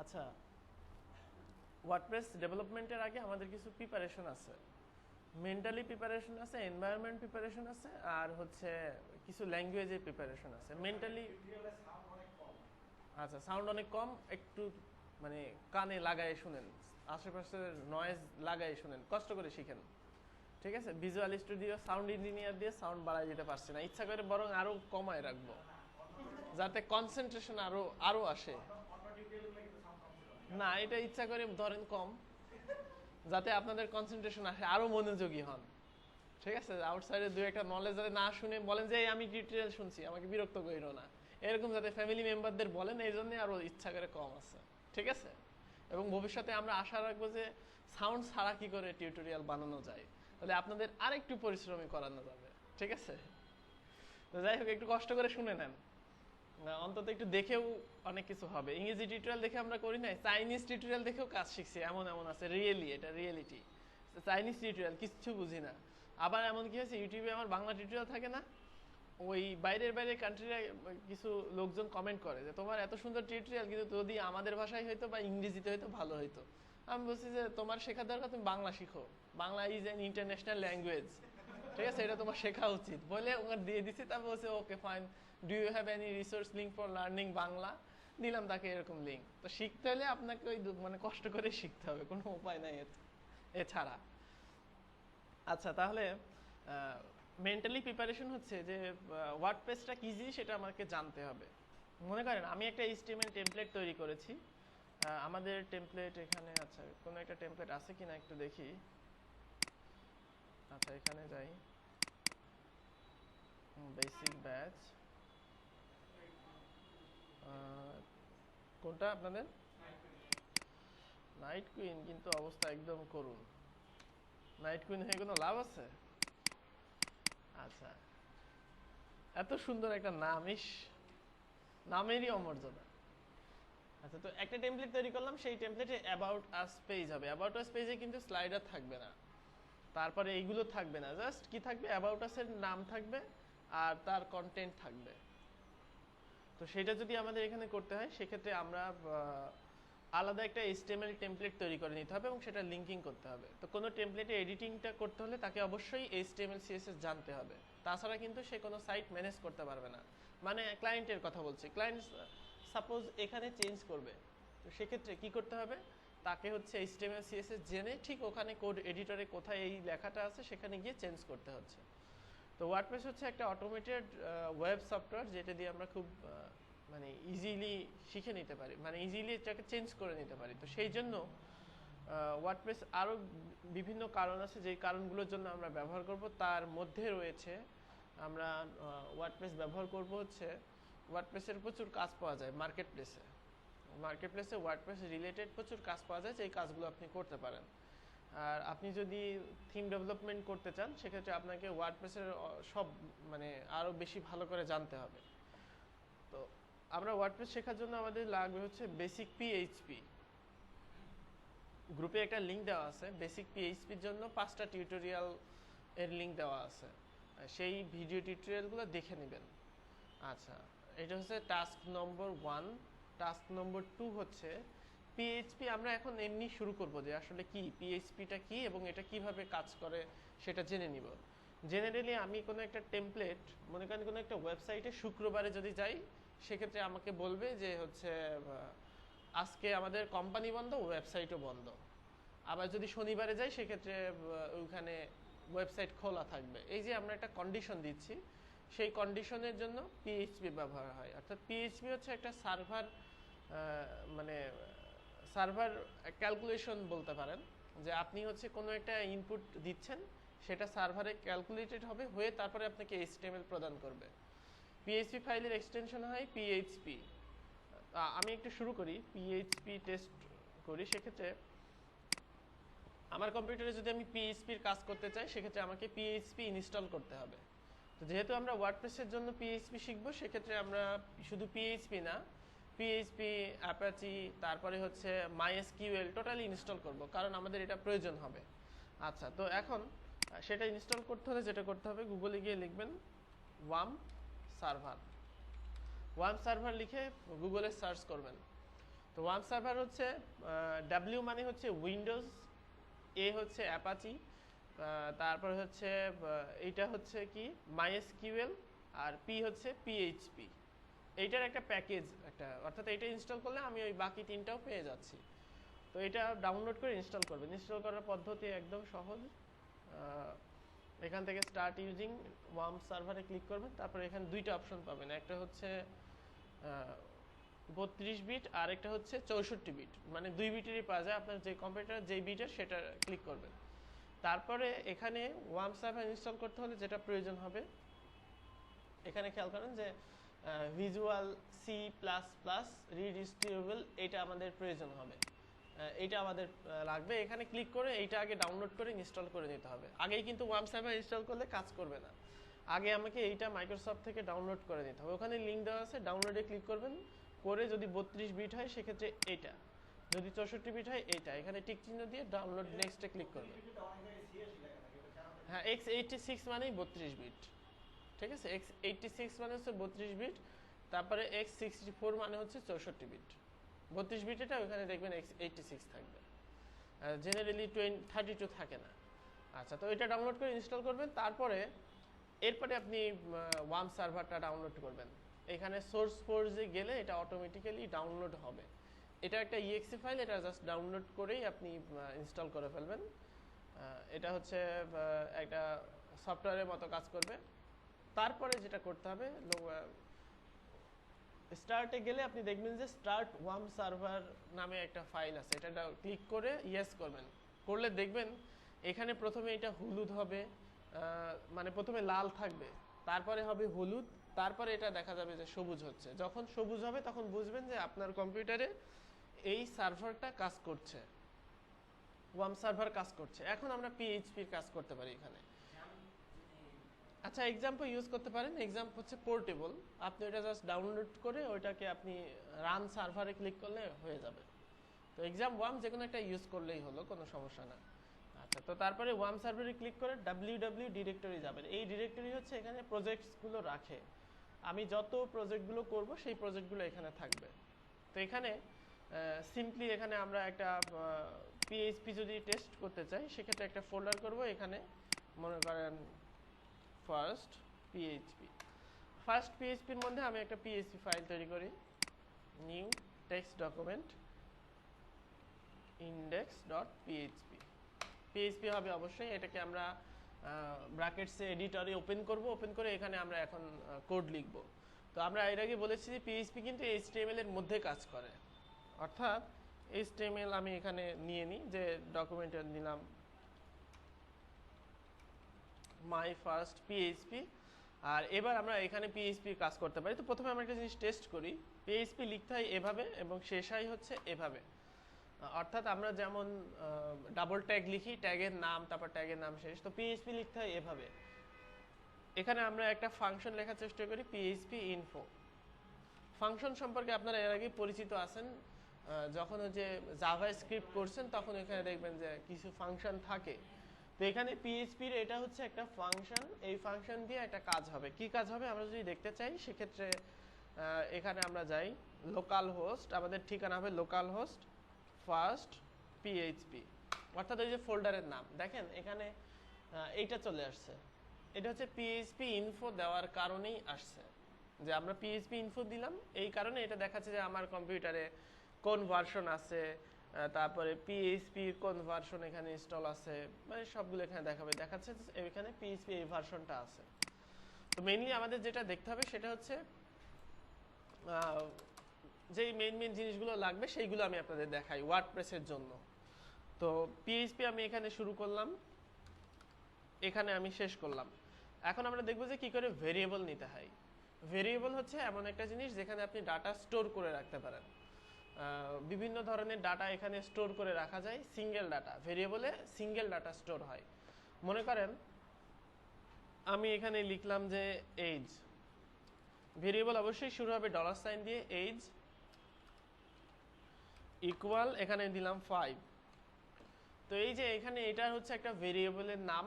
আচ্ছা ওয়ার্ডপ্রেস ডেভেলপমেন্টের আগে আমাদের কিছু প্রিপারেশন আছে। মেন্টালি প্রিপারেশন আছে এনভায়রনমেন্ট প্রিপারেশন আছে, আর হচ্ছে কিছু ল্যাঙ্গুয়েজের প্রিপারেশন আছে। মেন্টালি আচ্ছা সাউন্ড অনেক কম, একটু মানে কানে লাগায় শুনেন, আশেপাশের নয়েজ লাগায় শুনেন, কষ্ট করে শিখেন। ঠিক আছে? ভিজুয়াল স্টুডিও সাউন্ড ইঞ্জিনিয়ার দিয়ে সাউন্ড বাড়ায় যেতে পারছি না। ইচ্ছা করে বরং আরও কমায় রাখব, যাতে কনসেন্ট্রেশন আরও আরও আসে। না, এটা ইচ্ছা করে ধরেন কম, যাতে আপনাদের কনসেন্ট্রেশন আসে, আরও মনোযোগী হন। ঠিক আছে? আউটসাইডে দু একটা নলেজ যাতে না শুনে বলেন যে আমি টিউটোরিয়াল শুনছি, আমাকে বিরক্ত করিও না। এরকম যাতে ফ্যামিলি মেম্বারদের বলেন, এই জন্য আরও ইচ্ছা করে কম আছে। ঠিক আছে? এবং ভবিষ্যতে আমরা আশা রাখব যে সাউন্ড ছাড়া কি করে টিউটোরিয়াল বানানো যায়? তাহলে আপনাদের আরেকটু পরিশ্রমী করানো যাবে। ঠিক আছে? তো যাই হোক, একটু কষ্ট করে শুনে নেন। অন্তত একটু দেখেও অনেক কিছু হবে। ইংরেজি টিউটোরিয়াল দেখে আমরা করি নাই চাইনিজ টিউটোরিয়াল দেখেও কাজ শিখছি, এমন এমন আছে রিয়েলি এটা রিয়েলিটি চাইনিজ টিউটোরিয়াল কিচ্ছু বুঝি না। আবার এমন কি হয়েছে ইউটিউবে আমার বাংলা টিউটোরিয়াল থাকে না, ওই বাইরের বাইরের কান্ট্রিরা কিছু লোকজন কমেন্ট করে যে, তোমার এত সুন্দর টিউটোরিয়াল কিন্তু যদি আমাদের ভাষায় হয়তো বা ইংরেজিতে হয়তো ভালো হইতো। আমি বলছি যে, তোমার শেখার দরকার, তুমি বাংলা শিখো। Bangla is an international language ঠিক আছে, এটা তোমার শেখা উচিত। বলে ওকে দিয়ে দিছি, তারপর বলছে okay fine do you have any resource link for learning Bangla দিলাম তাকে এরকম লিঙ্ক তো শিখতে হলে আপনাকে ওই মানে কষ্ট করে শিখতে হবে, কোনো উপায় নাই এছাড়া। আচ্ছা তাহলে মেন্টালি প্রিপারেশন হচ্ছে যে ওয়ার্ড পেজটা কি জিনিস সেটা আমাকে জানতে হবে। মনে করেন, আমি একটা এইচটিএমএল টেমপ্লেট তৈরি করেছি। আমাদের টেমপ্লেট এখানে আচ্ছা কোনো একটা টেমপ্লেট আছে কিনা একটু দেখি। আচ্ছা এখানে যাই। বেসিক ব্যাচ কোনটা আপনাদের? নাইট কুইন কিন্তু অবস্থা একদম করুন। নাইট কুইন হয়ে কোনো লাভ আছে? আচ্ছা। এত সুন্দর একটা নাম, ইস, নামেরই অমর্যাদা। আচ্ছা তো একটা টেমপ্লেট তৈরি করলাম, সেই টেমপ্লেটে অ্যাবাউট আস পেজ হবে। অ্যাবাউট আস পেজে কিন্তু স্লাইডার থাকবে না। তারপরে এইগুলো থাকবে না। জাস্ট কি থাকবে? অ্যাবাউট আসের নাম থাকবে আর তার কন্টেন্ট থাকবে। তো সেটা যদি আমাদের এখানে করতে হয়, সেক্ষেত্রে আমরা আলাদা একটা HTML টেমপ্লেট তৈরি করে নিতে হবে এবং সেটা লিঙ্কিং করতে হবে। তো কোনো টেমপ্লেটে এডিটিংটা করতে হলে তাকে অবশ্যই HTML, CSS জানতে হবে। তাছাড়া কিন্তু সে কোনো সাইট ম্যানেজ করতে পারবে না। মানে ক্লায়েন্টের কথা বলছি। ক্লায়েন্ট সাপোজ এখানে চেঞ্জ করবে। তো সেক্ষেত্রে কি করতে হবে? তাকে হচ্ছে HTML, CSS জেনে ঠিক ওখানে কোড এডিটরে কোথায় এই লেখাটা আছে, সেখানে গিয়ে চেঞ্জ করতে হচ্ছে। তো ওয়ার্ডপ্রেস হচ্ছে একটা অটোমেটেড ওয়েব সফটওয়্যার যেটা দিয়ে আমরা খুব মানে ইজিলি শিখে নিতে পারি মানে ইজিলি এটাকে চেঞ্জ করে নিতে পারি। তো সেই জন্য ওয়ার্ডপ্রেস আরও বিভিন্ন কারণ আছে, যেই কারণগুলোর জন্য আমরা ব্যবহার করব। তার মধ্যে রয়েছে, আমরা ওয়ার্ডপ্রেস ব্যবহার করব হচ্ছে ওয়ার্ডপ্রেসের প্রচুর কাজ পাওয়া যায় মার্কেট প্লেসে মার্কেট প্লেসে ওয়ার্ডপ্রেস রিলেটেড প্রচুর কাজ পাওয়া যায়, যেই কাজগুলো আপনি করতে পারেন। আর আপনি যদি থিম ডেভেলপমেন্ট করতে চান, সেক্ষেত্রে আপনাকে ওয়ার্ডপ্রেসের সব মানে আরও বেশি ভালো করে জানতে হবে। আমরা ওয়ার্ডপ্রেস শেখার জন্য আমাদের লাগবে হচ্ছে বেসিক পিএইচপি গ্রুপে একটা লিঙ্ক দেওয়া আছে বেসিক পিএইচপির জন্য পাঁচটা টিউটোরিয়াল এর লিঙ্ক দেওয়া আছে। সেই ভিডিও টিউটোরিয়ালগুলো দেখে নেবেন। আচ্ছা এটা হচ্ছে task number one task number two হচ্ছে পিএইচপি আমরা এখন এমনি শুরু করব যে আসলে কি পিএইচপিটা কি এবং এটা কীভাবে কাজ করে সেটা জেনে নিব। জেনারেলি আমি কোনো একটা টেমপ্লেট মনে করেন কোনো একটা ওয়েবসাইটে শুক্রবারে যদি যাই সেক্ষেত্রে আমাকে বলবে যে হচ্ছে আজকে আমাদের কোম্পানি বন্ধ ওয়েবসাইটও বন্ধ। আবার যদি শনিবারে যাই, সেক্ষেত্রে ওইখানে ওয়েবসাইট খোলা থাকবে। এই যে আমরা একটা কন্ডিশন দিচ্ছি, সেই কন্ডিশনের জন্য পিএইচপি ব্যবহার হয়। অর্থাৎ পিএইচপি হচ্ছে একটা সার্ভার মানে সার্ভার ক্যালকুলেশন বলতে পারেন, যে আপনি হচ্ছে কোনো একটা ইনপুট দিচ্ছেন, সেটা সার্ভারে ক্যালকুলেটেড হবে, হয়ে তারপরে আপনাকে এইচটিএমএল প্রদান করবে। পিএইচপি ফাইলের এক্সটেনশন হয় পিএইচপি আমি একটু শুরু করি পিএইচপি টেস্ট করি, সেক্ষেত্রে আমার কম্পিউটারে যদি আমি পিএইচপির কাজ করতে চাই, সেক্ষেত্রে আমাকে পিএইচপি ইনস্টল করতে হবে। তো যেহেতু আমরা ওয়ার্ডপ্রেসের জন্য পিএইচপি শিখব, সেক্ষেত্রে আমরা শুধু পিএইচপি না পিএইচপি অ্যাপাচি তারপরে হচ্ছে মাইএসকিউএল টোটালি ইনস্টল করব, কারণ আমাদের এটা প্রয়োজন হবে। আচ্ছা তো এখন সেটা ইনস্টল করতে হলে যেটা করতে হবে গুগলে গিয়ে লিখবেন, ওয়াম সার্ভার। ওয়াম সার্ভার লিখে গুগলে সার্চ করবেন। তো ওয়ার্ম সার্ভার হচ্ছে ডাব্লিউ মানে হচ্ছে উইন্ডোজ এ হচ্ছে অ্যাপাচি তারপর হচ্ছে এইটা হচ্ছে কি? মাইএসকিউএল আর পি হচ্ছে পিএইচপি এইটার একটা প্যাকেজ, একটা, অর্থাৎ এটা ইনস্টল করলে আমি ওই বাকি তিনটাও পেয়ে যাচ্ছি। তো এটা ডাউনলোড করে ইনস্টল করবেন। ইনস্টল করার পদ্ধতি একদম সহজ। এখান থেকে স্টার্ট ইউজিং ওয়ার্ম সার্ভারে ক্লিক করবেন, তারপরে এখানে দুইটা অপশন পাবেন। একটা হচ্ছে বত্রিশ বিট আর একটা হচ্ছে চৌষট্টি বিট মানে দুই বিটেরই পাওয়া যায়, আপনার যে কম্পিউটার যেই বিটের সেটা ক্লিক করবেন। তারপরে এখানে ওয়ার্ম সার্ভার ইনস্টল করতে হলে যেটা প্রয়োজন হবে, এখানে খেয়াল করেন যে visual C plus plus redistributable এটা আমাদের প্রয়োজন হবে। এটা আমাদের লাগবে। এখানে ক্লিক করে এইটা আগে ডাউনলোড করে ইনস্টল করে নিতে হবে। আগেই কিন্তু ওয়ার্ম সার্ভার ইনস্টল করলে কাজ করবে না। আগে আমাকে এইটা মাইক্রোসফট থেকে ডাউনলোড করে নিতে হবে। ওখানে লিঙ্ক দেওয়া আছে ডাউনলোডে ক্লিক করবেন। করে যদি বত্রিশ বিট হয়, সেক্ষেত্রে এইটা। যদি চৌষট্টি বিট হয়, এইটা। এখানে টিক চিহ্ন দিয়ে ডাউনলোড নেক্সটে ক্লিক করবেন। হ্যাঁ এক্স এইটটি সিক্স মানেই বত্রিশ বিট ঠিক আছে? এক্স এইটটি সিক্স মানে হচ্ছে বত্রিশ বিট তারপরে এক্স সিক্সটি ফোর মানে হচ্ছে চৌষট্টি বিট বত্রিশ বিট এটা ওখানে দেখবেন এইটটি সিক্স থাকবে। জেনারেলি টোয়েন্টি থার্টি টু থাকে না। আচ্ছা তো এটা ডাউনলোড করে ইনস্টল করবেন, তারপরে এরপরে আপনি ওয়ার্ম সার্ভারটা ডাউনলোড করবেন। এখানে সোর্স ফোর্সে গেলে এটা অটোমেটিক্যালি ডাউনলোড হবে। এটা একটা ইএক্সি ফাইল এটা জাস্ট ডাউনলোড করেই আপনি ইনস্টল করে ফেলবেন। এটা হচ্ছে একটা সফটওয়্যারের মতো কাজ করবে। তারপরে যেটা করতে হবে স্টার্টে গেলে আপনি দেখবেন যে স্টার্ট ওয়ার্ম সার্ভার নামে একটা ফাইল আছে। এটা ক্লিক করে ইয়েস করবেন। করলে দেখবেন এখানে প্রথমে এটা হলুদ হবে মানে প্রথমে লাল থাকবে, তারপরে হবে হলুদ, তারপরে এটা দেখা যাবে যে সবুজ হচ্ছে। যখন সবুজ হবে তখন বুঝবেন যে আপনার কম্পিউটারে এই সার্ভারটা কাজ করছে। ওয়ার্ম সার্ভার কাজ করছে। এখন আমরা পিএইচপির কাজ করতে পারি এখানে। আচ্ছা এক্সাম্পল ইউজ করতে পারেন। এক্সাম্পল হচ্ছে পোর্টেবল আপনি ওটা জাস্ট ডাউনলোড করে ওইটাকে আপনি রান সার্ভারে ক্লিক করলে হয়ে যাবে। তো এক্সাম ওয়াম যে কোনো একটা ইউজ করলেই হলো, কোনো সমস্যা না। আচ্ছা তো তারপরে ওয়াম সার্ভারে ক্লিক করে ডাব্লিউ ডাব্লিউ ডিরেক্টরি যাবেন। এই ডিরেক্টরি হচ্ছে এখানে প্রজেক্টসগুলো রাখে। আমি যত প্রজেক্টগুলো করব, সেই প্রজেক্টগুলো এখানে থাকবে। তো এখানে সিম্পলি এখানে আমরা একটা পিএইচপি যদি টেস্ট করতে চাই, সেক্ষেত্রে একটা ফোল্ডার করব। এখানে মনে করেন ফার্স্ট পিএইচপি ফার্স্ট পিএইচপির মধ্যে আমি একটা পিএইচপি ফাইল তৈরি করি। New text document index dot PHP PHP হবে অবশ্যই, এটাকে আমরা ব্র্যাকেটসে এডিটরে ওপেন করব। ওপেন করে এখানে আমরা এখন কোড লিখব। তো আমরা এর আগে বলেছি যে পিএইচপি কিন্তু এইচটিএমএল এর মধ্যে কাজ করে। অর্থাৎ এইচটিএমএল আমি এখানে নিয়ে নিই, যে ডকুমেন্টে নিলাম মাই ফার্স্ট পিএইচপি আর এবার আমরা এখানে পিএইচপি কাজ করতে পারি। তো প্রথমে আমরা একটা জিনিস টেস্ট করি। পিএইচপি লিখতে হয় এভাবে এবং শেষ হয় হচ্ছে এভাবে। অর্থাৎ আমরা যেমন ডাবল ট্যাগ লিখি ট্যাগের নাম, তারপর ট্যাগের নাম শেষ। তো পিএইচপি লিখতে হয় এভাবে। এখানে আমরা একটা ফাংশন লেখার চেষ্টা করি পিএইচপি ইনফো ফাংশন সম্পর্কে আপনারা এর আগে পরিচিত আছেন। যখন যে জাভা স্ক্রিপ্ট করছেন, তখন এখানে দেখবেন যে কিছু ফাংশন থাকে। তো এখানে পিএইচপির এটা হচ্ছে একটা ফাংশন এই ফাংশন দিয়ে একটা কাজ হবে। কি কাজ হবে? আমরা যদি দেখতে চাই, সেক্ষেত্রে এখানে আমরা যাই। লোকাল হোস্ট আমাদের ঠিকানা হবে লোকাল হোস্ট ফার্স্ট পিএইচপি অর্থাৎ ওই যে ফোল্ডারের নাম। দেখেন, এখানে এইটা চলে আসছে। এটা হচ্ছে পিএইচপি ইনফো দেওয়ার কারণেই আসছে। যে আমরা পিএইচপি ইনফো দিলাম, এই কারণে এটা দেখাচ্ছে যে আমার কম্পিউটারে কোন ভার্সন আছে তারপরে পিএইচপির কোন ভার্সন এখানে ইনস্টল আছে? মানে সবগুলো এখানে দেখাবে। দেখাচ্ছে এখানে পিএইচপি এই ভার্সনটা আছে। তো মেইনলি আমাদের যেটা দেখতে হবে সেটা হচ্ছে যেই মেইন মেইন জিনিসগুলো লাগবে সেইগুলো আমি আপনাদের দেখাই ওয়ার্ডপ্রেসের জন্য। তো পিএইচপি আমি এখানে শুরু করলাম। এখানে আমি শেষ করলাম। এখন আমরা দেখব যে কি করে ভেরিয়েবল নিতে হয়। ভেরিয়েবল হচ্ছে এমন একটা জিনিস যেখানে আপনি ডাটা স্টোর করে রাখতে পারেন। বিভিন্ন ধরনের ডাটা এখানে স্টোর করে রাখা যায় সিঙ্গেল ডাটা ভেরিয়েবলে সিঙ্গেল ডাটা স্টোর হয়। মনে করেন, আমি এখানে লিখলাম যে এইজ ভেরিয়েবল অবশ্যই শুরু হবে ডলার সাইন দিয়ে এইজ ইকুয়াল এখানে দিলাম ফাইভ তো এই যে এখানে এটা হচ্ছে একটা ভেরিয়েবলের নাম,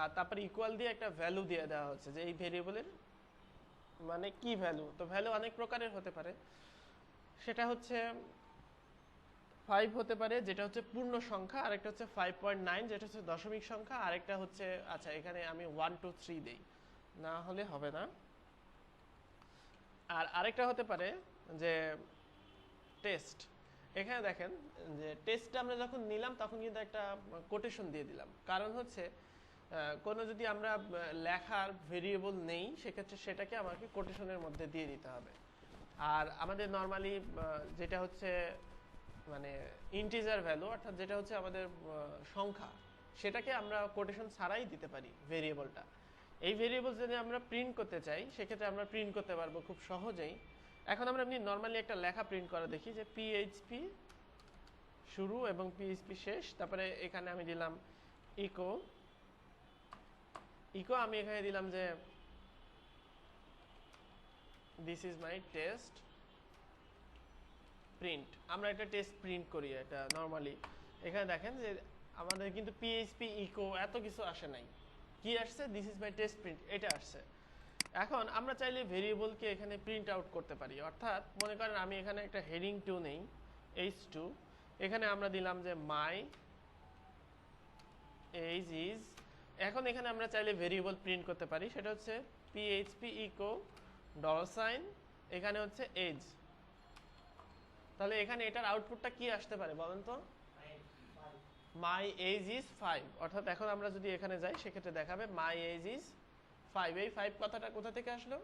আর তারপর ইকুয়াল দিয়ে একটা ভ্যালু দিয়ে দেওয়া হচ্ছে, যে এই ভেরিয়েবলের মানে কি ভ্যালু তো ভ্যালু অনেক প্রকারের হতে পারে। সেটা হচ্ছে ফাইভ হতে পারে, যেটা হচ্ছে পূর্ণ সংখ্যা, আরেকটা হচ্ছে ফাইভ পয়েন্ট নাইন যেটা হচ্ছে দশমিক সংখ্যা, আরেকটা হচ্ছে আচ্ছা এখানে আমি ওয়ান টু থ্রি দিই। না হলে হবে না। আর আরেকটা হতে পারে যে টেস্ট এখানে দেখেন যে টেস্টটা আমরা যখন নিলাম, তখন কিন্তু একটা কোটেশন দিয়ে দিলাম। কারণ হচ্ছে কোনো যদি আমরা লেখার ভেরিয়েবল নেই, সেক্ষেত্রে সেটাকে আমাকে কোটেশনের মধ্যে দিয়ে দিতে হবে। আর আমাদের নর্মালি যেটা হচ্ছে মানে ইন্টিজার ভ্যালু অর্থাৎ যেটা হচ্ছে আমাদের সংখ্যা, সেটাকে আমরা কোটেশন ছাড়াই দিতে পারি ভেরিয়েবলটা এই ভেরিয়েবল যদি আমরা প্রিন্ট করতে চাই, সেক্ষেত্রে আমরা প্রিন্ট করতে পারব খুব সহজেই। এখন আমরা এমনি নর্মালি একটা লেখা প্রিন্ট করা দেখি যে পিএইচপি শুরু এবং পিএইচপি শেষ। তারপরে এখানে আমি দিলাম ইকো ইকো আমি এখানে দিলাম যে this is my test print আমরা একটা টেস্ট প্রিন্ট করি এটা নর্মালি এখানে দেখেন যে আমাদের কিন্তু পিএইচপি ইকো এত কিছু আসে নাই। কি আসছে? This is my test print এটা আসছে। এখন আমরা চাইলে ভেরিয়েবলকে এখানে প্রিন্ট আউট করতে পারি। অর্থাৎ মনে করেন আমি এখানে একটা হেডিং টু নেই এইচ টু এখানে আমরা দিলাম যে মাই এইজ ইজ এখন এখানে আমরা চাইলে ভেরিয়েবল প্রিন্ট করতে পারি। সেটা হচ্ছে পিএইচপি ইকো ডলার সাইন এখানে হচ্ছে এজ তাহলে এখানে এটার আউটপুটটা কি আসতে পারে বলেন তো? মাই এজ ইজ ফাইভ অর্থাৎ এখন আমরা যদি এখানে যাই, সেক্ষেত্রে দেখাবে মাই এজ ইজ ফাইভ এই ফাইভ কথাটা কোথা থেকে আসলো?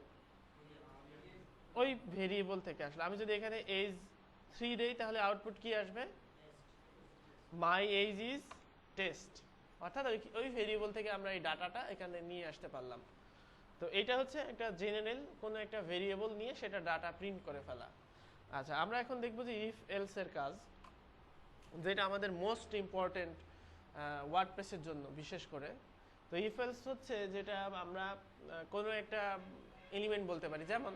ওই ভেরিয়েবল থেকে আসলো। আমি যদি এখানে এজ থ্রি দেই, তাহলে আউটপুট কি আসবে? মাই এজ ইজ টেস্ট অর্থাৎ ওই ওই ভেরিয়েবল থেকে আমরা এই ডাটাটা এখানে নিয়ে আসতে পারলাম। তো এটা হচ্ছে একটা জেনারেল কোনো একটা ভেরিয়েবল নিয়ে সেটা ডাটা প্রিন্ট করে ফেলা। আচ্ছা আমরা এখন দেখব যে ইফ এলস এর কাজ, যেটা আমাদের মোস্ট ইম্পর্টেন্ট ওয়ার্ডপ্রেসের জন্য, বিশেষ করে। তো ইফ এলস হচ্ছে যেটা আমরা কোনো একটা এলিমেন্ট বলতে পারি। যেমন,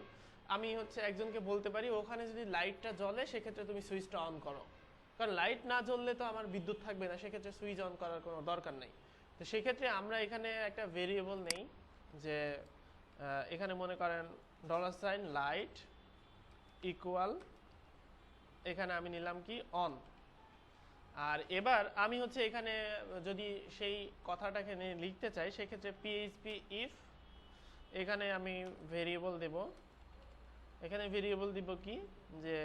আমি হচ্ছে একজনকে বলতে পারি, ওখানে যদি লাইটটা জ্বলে, সেক্ষেত্রে তুমি সুইচটা অন করো। কারণ লাইট না জ্বললে তো আমার বিদ্যুৎ থাকবে না, সেক্ষেত্রে সুইচ অন করার কোনো দরকার নেই। তো সেক্ষেত্রে আমরা এখানে একটা ভেরিয়েবল নেই যে এখানে মনে করেন ডলার সাইন লাইট ইকুয়াল এখানে আমি নিলাম কি অন আর এবার আমি হচ্ছে এখানে যদি সেই কথাটাকে নিয়ে লিখতে চাই, সেক্ষেত্রে পিএইচপি ইফ এখানে আমি ভেরিয়েবল দেব। এখানে ভেরিয়েবল দিব কি, যে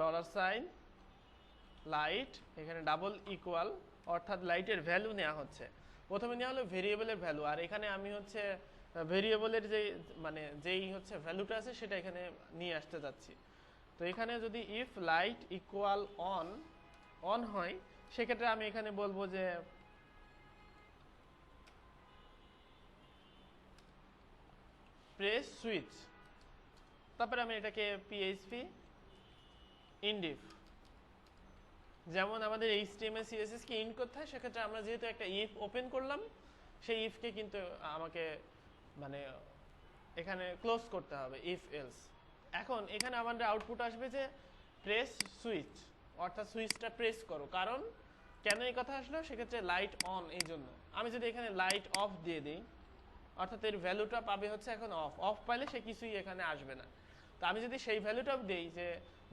ডলার সাইন লাইট এখানে ডাবল ইকুয়াল অর্থাৎ লাইটের ভ্যালু নেওয়া হচ্ছে। প্রথমে নেওয়া হলো ভেরিয়েবলের ভ্যালু আর এখানে আমি হচ্ছে ভেরিয়েবলের যে মানে যেই হচ্ছে ভ্যালুটা আছে সেটা এখানে নিয়ে আসতে যাচ্ছি। তো এখানে যদি if light equal on on হয়, সেক্ষেত্রে আমি এখানে বলব যে প্রেস সুইচ তারপরে আমি এটাকে পিএইচপি ইনডিফ যেমন আমাদের এইচটিএমএল সিএসএস কে ইন করতে হয়, সেক্ষেত্রে আমরা যেহেতু একটা ইফ ওপেন করলাম, সেই ইফকে কিন্তু আমাকে মানে এখানে ক্লোজ করতে হবে ইফ এলস এখন এখানে আমাদের আউটপুট আসবে যে প্রেস সুইচ অর্থাৎ সুইচটা প্রেস করো। কারণ, কেন এই কথা আসলো? সেক্ষেত্রে লাইট অন এই জন্য। আমি যদি এখানে লাইট অফ দিয়ে দিই, অর্থাৎ এর ভ্যালুটা পাবে হচ্ছে এখন অফ অফ পাইলে সে কিছুই এখানে আসবে না। তো আমি যদি সেই ভ্যালুটাও দিই যে,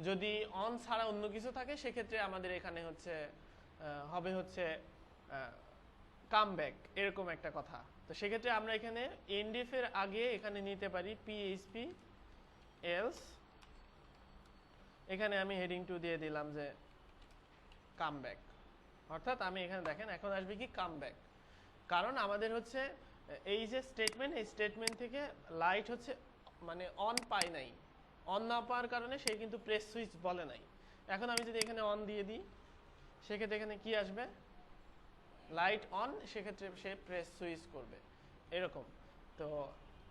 যদি অন ছাড়া অন্য কিছু থাকে, সেক্ষেত্রে আমাদের এখানে হচ্ছে হবে হচ্ছে কাম ব্যাক এরকম একটা কথা। তো সেক্ষেত্রে আমরা এখানে এনডিএফ এর আগে এখানে নিতে পারি পিএইচপি এলস এখানে আমি হেডিং টু দিয়ে দিলাম যে কাম ব্যাক অর্থাৎ আমি এখানে দেখেন, এখন আসবে কি কাম ব্যাক কারণ আমাদের হচ্ছে, এই যে স্টেটমেন্ট এই স্টেটমেন্ট থেকে লাইট হচ্ছে মানে অন পাই নাই। অন না পাওয়ার কারণে সে কিন্তু প্রেস সুইচ বলে নাই। এখন আমি যদি এখানে অন দিয়ে দিই, সেক্ষেত্রে এখানে কি আসবে? লাইট অন, সেক্ষেত্রে সে প্রেস সুইচ করবে। এরকম। তো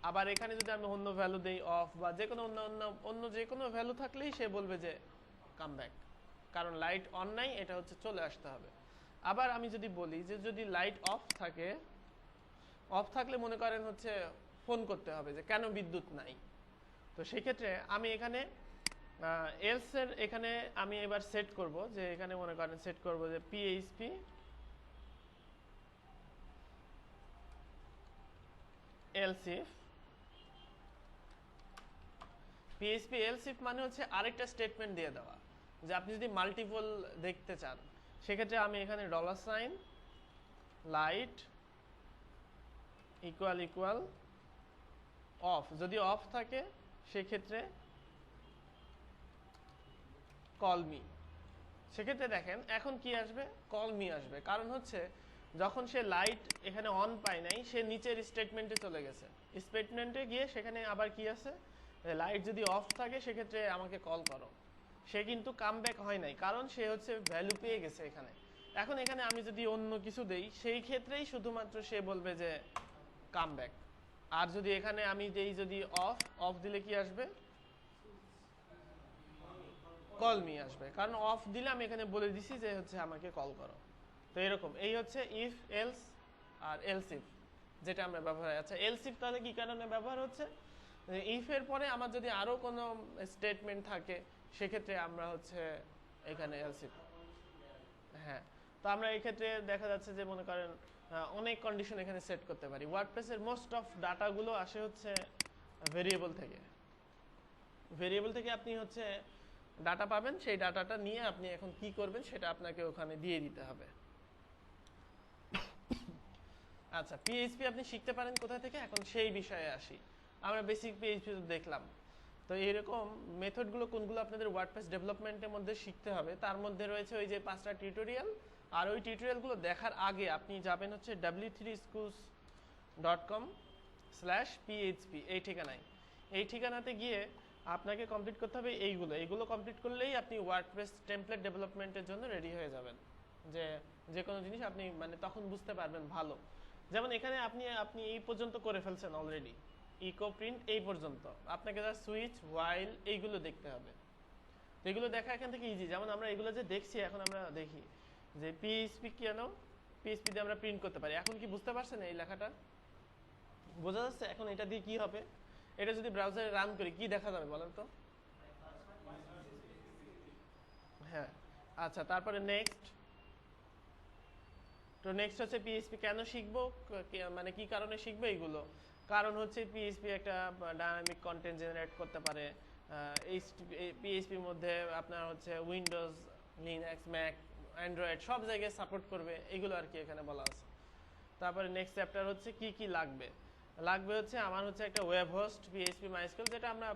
আবার এখানে যদি আমি অন্য ভ্যালু দেই অফ বা যে কোনো অন্য অন্য অন্য যে কোনো ভ্যালু থাকলেই সে বলবে যে কাম ব্যাক কারণ লাইট অন নাই, এটা হচ্ছে চলে আসতে হবে। আবার আমি যদি বলি যে যদি লাইট অফ থাকে অফ থাকলে মনে করেন হচ্ছে ফোন করতে হবে যে কেন বিদ্যুৎ নাই? তো সেক্ষেত্রে আমি এখানে এলসের এখানে আমি এবার সেট করব যে এখানে মনে করেন সেট করব যে পিএইচপি এলসিফ পিএইচপি এলসিফ মানে হচ্ছে আরেকটা স্টেটমেন্ট দিয়ে দেওয়া, যে আপনি যদি মাল্টিপল দেখতে চান, সেক্ষেত্রে আমি এখানে dollar sign light equal equal off যদি অফ থাকে, সেক্ষেত্রে কল মি সেক্ষেত্রে দেখেন, এখন কি আসবে? কল মি আসবে। কারণ হচ্ছে যখন সে লাইট এখানে অন পায় নাই, সে নিচের স্টেটমেন্টে চলে গেছে। স্টেটমেন্টে গিয়ে সেখানে আবার কি আছে? লাইট যদি অফ থাকে, সেক্ষেত্রে আমাকে কল করো। সে কিন্তু কাম হয় নাই, কারণ সে হচ্ছে ভ্যালু পেয়ে গেছে এখানে। এখন এখানে আমি যদি অন্য কিছু দেই, সেই ক্ষেত্রেই শুধুমাত্র সে বলবে যে কাম আর যদি এখানে আমি দেই যদি অফ অফ দিলে কি আসবে? কল মি আসবে। কারণ অফ দিলে আমি এখানে বলে দিছি যে হচ্ছে আমাকে কল করো। তো এরকম। এই হচ্ছে ইফ এলস আর এলস ইফ যেটা আমরা ব্যবহার আচ্ছা এলস ইফ তাহলে কি কারণে ব্যবহার হচ্ছে? ইফ এর পরে আমার যদি আরও কোনো স্টেটমেন্ট থাকে, সেক্ষেত্রে আমরা হচ্ছে এখানে এলস ইফ হ্যাঁ তো আমরা এই ক্ষেত্রে দেখা যাচ্ছে যে মনে করেন অনেক কন্ডিশন এখানে সেট করতে পারি। ওয়ার্ডপ্রেসের মোস্ট অফ ডাটাগুলো আসে হচ্ছে ভেরিয়েবল থেকে। ভেরিয়েবল থেকে আপনি হচ্ছে ডাটা পাবেন, সেই ডাটাটা নিয়ে আপনি এখন কি করবেন, সেটা আপনাকে ওখানে দিয়ে দিতে হবে। আচ্ছা পিএইচপি আপনি শিখতে পারেন কোথা থেকে? এখন সেই বিষয়ে আসি। আমরা বেসিক পিএইচপি দেখলাম। তো এরকম মেথডগুলো কোনগুলো আপনাদের ওয়ার্ডপ্রেস ডেভেলপমেন্টের মধ্যে শিখতে হবে? তার মধ্যে রয়েছে ওই যে পাঁচটা টিউটোরিয়াল আর ওই টিউটোরিয়ালগুলো দেখার আগে আপনি যাবেন হচ্ছে W three schools dot com slash PHP এই ঠিকানায়। এই ঠিকানাতে গিয়ে আপনাকে কমপ্লিট করতে হবে এইগুলো। এইগুলো কমপ্লিট করলেই আপনি ওয়ার্ডপ্রেস টেমপ্লেট ডেভেলপমেন্টের জন্য রেডি হয়ে যাবেন। যে যে কোনো জিনিস আপনি মানে তখন বুঝতে পারবেন ভালো। যেমন এখানে আপনি আপনি এই পর্যন্ত করে ফেলছেন অলরেডি ইকো প্রিন্ট এই পর্যন্ত। আপনাকে যা সুইচ ওয়াইল এইগুলো দেখতে হবে। তো এগুলো দেখা এখান থেকে ইজি যেমন আমরা এগুলো যে দেখছি, এখন আমরা দেখি যে পিএইচপি কেন? দিয়ে আমরা প্রিন্ট করতে পারি। এখন কি বুঝতে পারছেন এই লেখাটা? বোঝা যাচ্ছে এখন এটা দিয়ে কি হবে? এটা যদি ব্রাউজারে রান করি, কি দেখা যাবে বলেন তো? হ্যাঁ। আচ্ছা তারপরে নেক্সট তো নেক্সট হচ্ছে পিএইচপি কেন শিখব? মানে কি কারণে শিখব এইগুলো কারণ হচ্ছে পিএইচপি একটা ডাইনামিক কন্টেন্ট জেনারেট করতে পারে। এই পিএইচপির মধ্যে আপনার হচ্ছে উইন্ডোজ লিনাক্স ম্যাক অ্যান্ড্রয়েড সব জায়গায় সাপোর্ট করবে, এগুলো আর কি এখানে বলা আছে। তারপরে নেক্সট চ্যাপ্টার হচ্ছে কি কি লাগবে? লাগবে হচ্ছে আমার হচ্ছে একটা ওয়েব হোস্ট পিএইচপি মাইস্কুল যেটা আমরা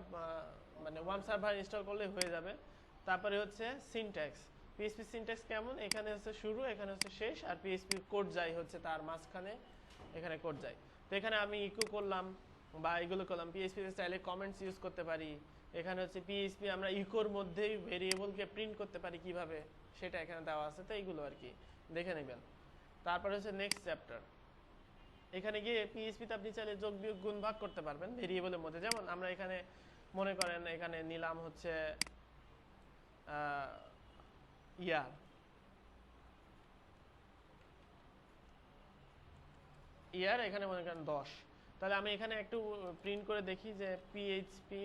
মানে ওয়ান সার্ভার ইনস্টল করলে হয়ে যাবে। তারপরে হচ্ছে সিনট্যাক্স পিএইচপি সিনট্যাক্স কেমন? এখানে হচ্ছে শুরু, এখানে হচ্ছে শেষ, আর পিএইচপি কোড যাই হচ্ছে তার মাঝখানে, এখানে কোড যায় তো এখানে আমি ইকো করলাম, বা এগুলো করলাম। পিএইচপি তে চাইলে কমেন্টস ইউজ করতে পারি। এখানে হচ্ছে পিএইচপি আমরা ইকোর মধ্যেই ভেরিয়েবলকে প্রিন্ট করতে পারি কীভাবে, সেটা এখানে দেওয়া আছে। তো এইগুলো আর কি। দেখে নেবেন। তারপরে হচ্ছে নেক্সট চ্যাপ্টার এখানে গিয়ে পিএইচপিতে আপনি চাইলে যোগ, বিয়োগ, গুণ, ভাগ করতে পারবেন ভেরিয়েবলের মধ্যে। যেমন আমরা এখানে মনে করেন, এখানে নিলাম হচ্ছে ইয়ার ইয়ার এখানে মনে করেন দশ। তাহলে আমি এখানে একটু প্রিন্ট করে দেখি যে পিএইচপি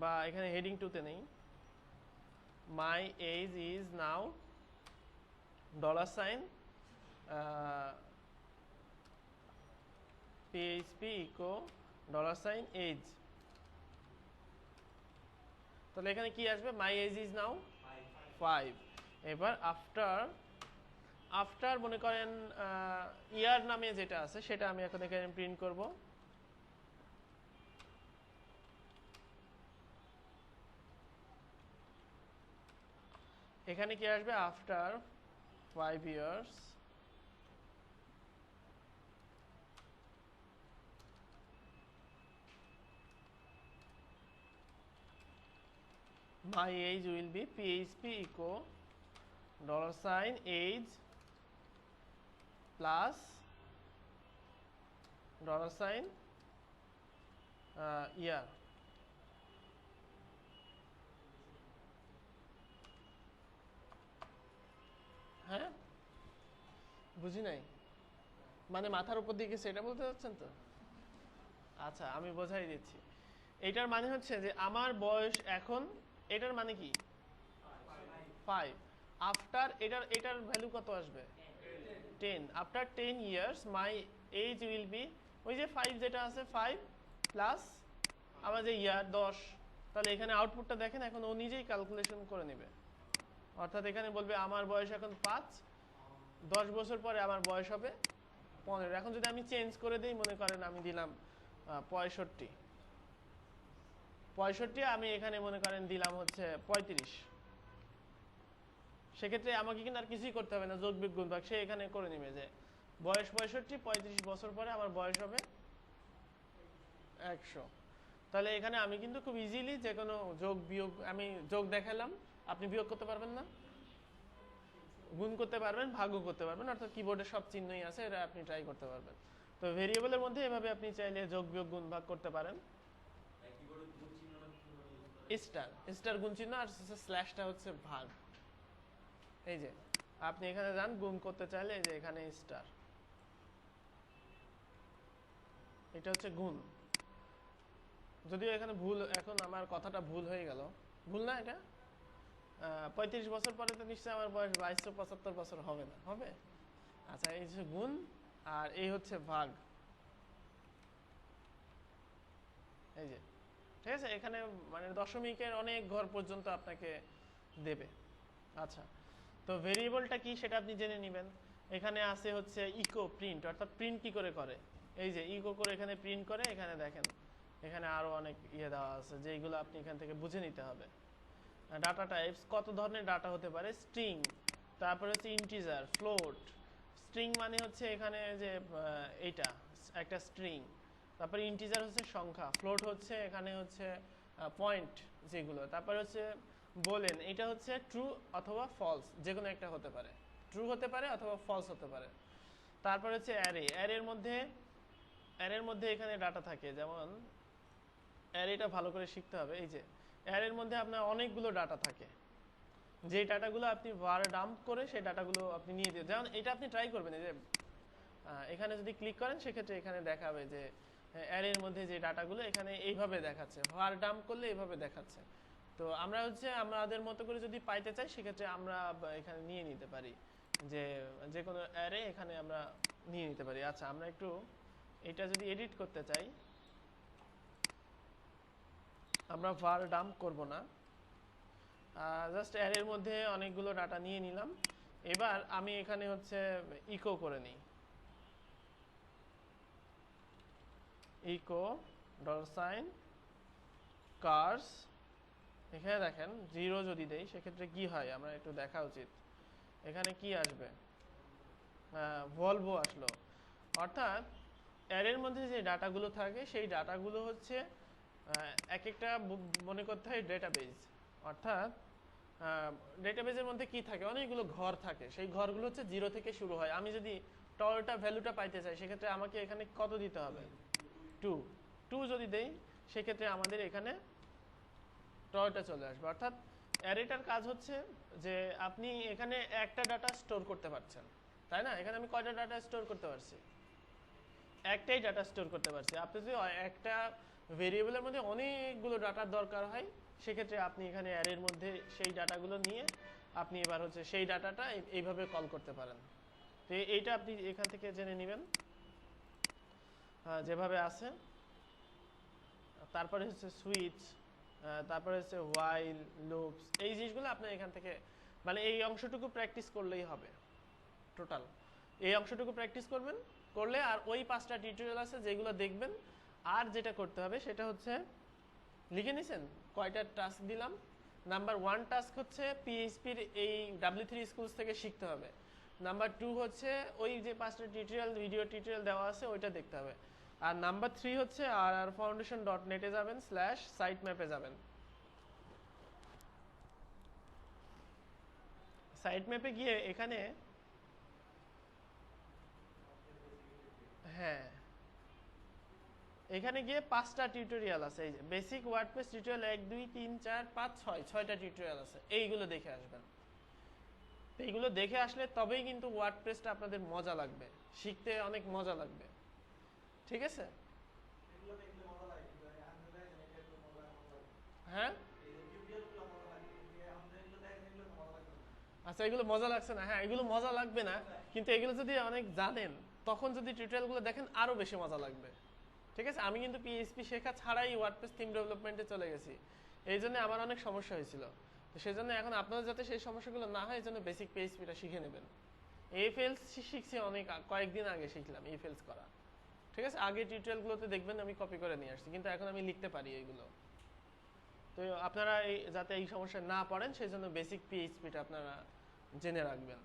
বা এখানে হেডিং টুতে নেই। My age is now dollar sign php echo dollar sign age তাহলে এখানে কি আসবে? My age is now five এবার আফটার আফটার মনে করেন ইয়ার নামে যেটা আছে, সেটা আমি এখন এখানে প্রিন্ট করব। এখানে কি আসবে? After five years my age will be php echo dollar sign age plus dollar sign uh, year. হ্যাঁ? বুঝি নাই? মানে মাথার উপর দিকে সেটা বলতে চাচ্ছেন তো? আচ্ছা আমি বোঝাই দিচ্ছি। এটার মানে হচ্ছে যে আমার বয়স এখন এটার মানে কি? ফাইভ আফটার এটার এটার ভ্যালু কত আসবে? Ten after ten years my age will be ওই যে ফাইভ যেটা আছে ফাইভ প্লাস আমার যে ইয়ার দশ। তাহলে এখানে আউটপুটটা দেখেন, এখন ও নিজেই ক্যালকুলেশন করে নেবে। অর্থাৎ এখানে বলবে আমার বয়স এখন পাঁচ, দশ বছর পরে আমার বয়স হবে পনেরো। এখন যদি আমি চেঞ্জ করে দিই, মনে করেন আমি দিলাম পঁয়ষট্টি। পঁয়ষট্টি, আমি এখানে মনে করেন দিলাম হচ্ছে পঁয়ত্রিশ। সেক্ষেত্রে আমাকে কিন্তু আর কিছুই করতে হবে না যোগ গুণ ভাগ সে এখানে করে নেবে যে বয়স পঁয়ষট্টি, পঁয়ত্রিশ বছর পরে আমার বয়স হবে একশো। তাহলে এখানে আমি কিন্তু খুব ইজিলি যে কোনো যোগ বিয়োগ, আমি যোগ দেখালাম, আপনি বিয়োগ করতে পারবেন না। গুণ করতে পারবেন, ভাগও করতে পারবেন, অর্থাৎ কিবোর্ডে সব চিহ্নই আছে, এটা আপনি ট্রাই করতে পারবেন। তো ভেরিয়েবলের মধ্যে এভাবে আপনি চাইলে যোগ বিয়োগ গুণ ভাগ করতে পারেন। স্টার স্টার গুণ চিহ্ন আর স্ল্যাশটা হচ্ছে ভাগ। এই যে, আপনি এখানে যান, গুণ করতে চাইলে এই যে এখানে স্টার। এটা হচ্ছে গুণ। যদিও এখানে ভুল, এখন আমার কথাটা ভুল হয়ে গেল। ভুল না এটা? পঁয়ত্রিশ বছর পরে তো নিশ্চয়ই আমার বয়স বাইশশো পঁচাত্তর বছর হবে না। হবে? আচ্ছা এই হচ্ছে গুণ, আর এই হচ্ছে ভাগ। এই যে ঠিক আছে? এখানে মানে দশমিকের অনেক ঘর পর্যন্ত আপনাকে দেবে। আচ্ছা তো ভেরিয়েবলটা কি সেটা আপনি জেনে নেবেন। এখানে আছে হচ্ছে ইকো প্রিন্ট অর্থাৎ প্রিন্ট কি করে করে? এই যে ইকো করে এখানে প্রিন্ট করে, এখানে দেখেন, এখানে আরও অনেক ইয়ে দেওয়া আছে যেগুলো আপনি এখান থেকে বুঝে নিতে হবে। ডাটা টাইপস কত ধরনের ডাটা হতে পারে? স্ট্রিং তারপরে হচ্ছে ইন্টিজার ফ্লোট স্ট্রিং মানে হচ্ছে এখানে যে এইটা, একটা স্ট্রিং তারপরে ইন্টিজার হচ্ছে সংখ্যা ফ্লোট হচ্ছে, এখানে হচ্ছে পয়েন্ট যেগুলো। তারপরে হচ্ছে বলেন এটা হচ্ছে ট্রু অথবা ফলস যে কোনো একটা হতে পারে। ট্রু হতে পারে অথবা ফলস হতে পারে। তারপরে হচ্ছে অ্যারে অ্যারের মধ্যে অ্যারের মধ্যে এখানে ডাটা থাকে, যেমন অ্যারেটা ভালো করে শিখতে হবে। এই যে অ্যারের মধ্যে আপনার অনেকগুলো ডাটা থাকে। যে ডাটাগুলো আপনি বার ডাম্প করে সেই ডাটাগুলো আপনি নিয়ে দিয়ে যেমন এটা আপনি ট্রাই করবেন, এই যে এখানে যদি ক্লিক করেন, সেক্ষেত্রে এখানে দেখাবে যে অ্যারের মধ্যে যে ডাটাগুলো এখানে এইভাবে দেখাচ্ছে ভার ডাম্প করলে এইভাবে দেখাচ্ছে। তো আমরা হচ্ছে আমাদের মতো করে যদি পাইতে চাই, সেক্ষেত্রে আমরা এখানে নিয়ে নিতে পারি। যে যে কোনো অ্যারে এখানে আমরা নিয়ে নিতে পারি। আচ্ছা আমরা একটু এটা যদি এডিট করতে চাই, আমরা var ডাম্প করব না। জাস্ট অ্যারের মধ্যে অনেকগুলো ডাটা নিয়ে নিলাম। এবার আমি এখানে হচ্ছে ইকো করে নিই। ইকো ডলার সাইন কার্স এখানে দেখেন জিরো যদি দেই, সেক্ষেত্রে কি হয়? আমরা একটু দেখা উচিত। এখানে কি আসবে? ভলভো আসলো। অর্থাৎ, অ্যারের মধ্যে যে ডাটাগুলো থাকে, সেই ডাটাগুলো হচ্ছে এক একটা মনে করতে হয় ডেটাবেজ অর্থাৎ ডেটাবেজের মধ্যে কি থাকে? অনেকগুলো ঘর থাকে। সেই ঘরগুলো হচ্ছে জিরো থেকে শুরু হয়। আমি যদি টলটা ভ্যালুটা পাইতে চাই, সেক্ষেত্রে আমাকে এখানে কত দিতে হবে? টু টু যদি দেই, সেক্ষেত্রে আমাদের এখানে টয়টা চলে আসবে। অর্থাৎ অ্যারেটার কাজ হচ্ছে যে আপনি এখানে একটা ডাটা স্টোর করতে পারছেন, তাই না? এখানে আমি কয়টা ডাটা স্টোর করতে পারছি? একটাই ডাটা স্টোর করতে পারছি। আপনি যদি একটা ভেরিয়েবলের মধ্যে অনেকগুলো ডাটার দরকার হয়, সেক্ষেত্রে আপনি এখানে অ্যারের মধ্যে সেই ডাটাগুলো নিয়ে আপনি এবার হচ্ছে সেই ডাটাটা এইভাবে কল করতে পারেন। তো এইটা আপনি এখান থেকে জেনে নেবেন। যেভাবে আছে তারপরে হচ্ছে সুইচ তারপরে হচ্ছে ওয়াইল লুপস এই জিনিসগুলো আপনি এখান থেকে মানে এই অংশটুকু প্র্যাকটিস করলেই হবে টোটাল এই অংশটুকু প্র্যাকটিস করবেন, করলে আর ওই পাঁচটা টিউটোরিয়াল আছে যেগুলো দেখবেন, আর যেটা করতে হবে সেটা হচ্ছে, লিখে নিছেন? কয়টা টাস্ক দিলাম? নাম্বার ওয়ান টাস্ক হচ্ছে পিএইচপির এই ডাব্লিউ থ্রি স্কুলস থেকে শিখতে হবে। নাম্বার টু হচ্ছে ওই যে পাঁচটা টিউটোরিয়াল ভিডিও টিউটোরিয়াল দেওয়া আছে, ওইটা দেখতে হবে। আর নাম্বার থ্রি হচ্ছে আর আর ফাউন্ডেশন ডট নেটে যাবেন স্ল্যাশ সাইট ম্যাপে যাবেন। সাইট ম্যাপে গিয়ে এখানে হ্যাঁ এখানে গিয়ে পাঁচটা টিউটোরিয়াল আছে। এই যে বেসিক ওয়ার্ডপ্রেস টিউটোরিয়াল এক, দুই, তিন, চার, পাঁচ, ছয়, ছয়টা টিউটোরিয়াল আছে। এইগুলো দেখে আসবেন। এইগুলো দেখে আসলে তবেই কিন্তু ওয়ার্ডপ্রেসটা আপনাদের মজা লাগবে। শিখতে অনেক মজা লাগবে। ঠিক আছে। হ্যাঁ। আচ্ছা এগুলো মজা লাগছে না। হ্যাঁ এগুলো মজা লাগবে না, কিন্তু এগুলো যদি অনেক জানেন, তখন যদি টিউটোরিয়ালগুলো দেখেন, আরও বেশি মজা লাগবে। ঠিক আছে? আমি কিন্তু পিএইচপি শেখা ছাড়াই ওয়ার্ডপ্রেস থিম ডেভেলপমেন্টে চলে গেছি। এই জন্য আমার অনেক সমস্যা হয়েছিল। তো সেই জন্য এখন আপনাদের যাতে সেই সমস্যাগুলো না হয়, এই জন্য বেসিক পিএইচপিটা শিখে নেবেন। এফএলস শিখছি অনেক কয়েকদিন আগে শিখলাম এফএলস করা। ঠিক আছে? আগে টিউটোরিয়ালগুলোতে দেখবেন আমি কপি করে নিয়ে আসছি, কিন্তু এখন আমি লিখতে পারি এইগুলো তো আপনারা এই, যাতে এই সমস্যায় না পড়েন, সেই জন্য বেসিক পিএইচপিটা আপনারা জেনে রাখবেন।